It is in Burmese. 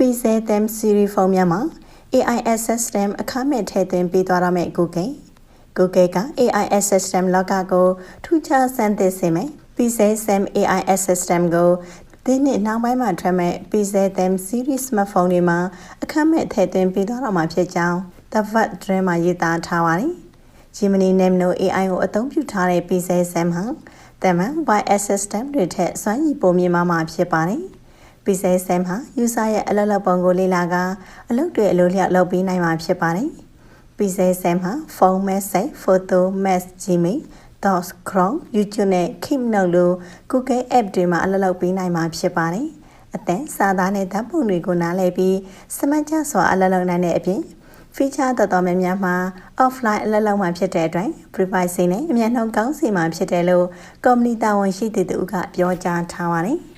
Pixel Them Series ဖုန်းများမှာ AI System အခမဲ့ထည့်သွင်းပေးသွားရမယ့် Google Google က AI System လောကကိုထူးခြားစမ်းသစ်စေမယ် Pixel Sam AI System ကိုဒီနှစ်နောက်ပိုင်းမှာထွက်မဲ့ Pixel Them Series smartphone တွေမှာအခမဲ့ထည့်သွင်းပေးသွားတော့မှာဖြစ်ကြောင်း The Verge သတင်းမှာရေးသားထားပါတယ်။ Gemini Nano AI ကိုအသုံးပြုထားတဲ့ Pixel Sam ဟာတမန် YS system တွေထက်စွမ်းရည်ပိုမြင့်မားမှာဖြစ်ပါတယ်။ Pixel Sam ဟာ user ရဲ့အလုပ်လုပ်ပုံကိုလေ့လာကအလုပ်တွေအလိုလျောက်လုပ်ပေးနိုင်မှာဖြစ်ပါတယ်။ Pixel Sam ဟာ phone message, photo, maps, Gmail, Docs, Chrome, YouTube နဲ့ Keep Note လို Google App တွေမှာအလုပ်လုပ်ပေးနိုင်မှာဖြစ်ပါတယ်။အသံစာသားနဲ့ဓာတ်ပုံတွေကိုနားလည်ပြီးစမတ်ကျစွာအလုပ်လုပ်နိုင်တဲ့အပြင် feature တော်တော်များများမှာ offline အလုပ်လုပ်မှာဖြစ်တဲ့အတွက် privacy နဲ့အမြန်နှုန်းကောင်းစီမှာဖြစ်တယ်လို့ကုမ္ပဏီတာဝန်ရှိသူတို့ကပြောကြားထားပါတယ်။